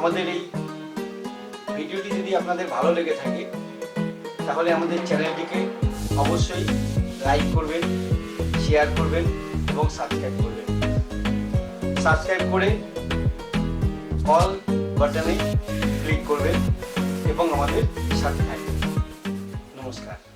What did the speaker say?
আমাদের এই ভিডিওটি যদি আপনাদের ভালো লেগে থাকে, তাহলে আমাদের চ্যানেলটিকে অবশ্যই লাইক করবেন, শেয়ার করবেন এবং সাবস্ক্রাইব করবেন। সাবস্ক্রাইব করে অল বাটনে ক্লিক করবেন এবং আমাদের সাথে থাকবেন। নমস্কার।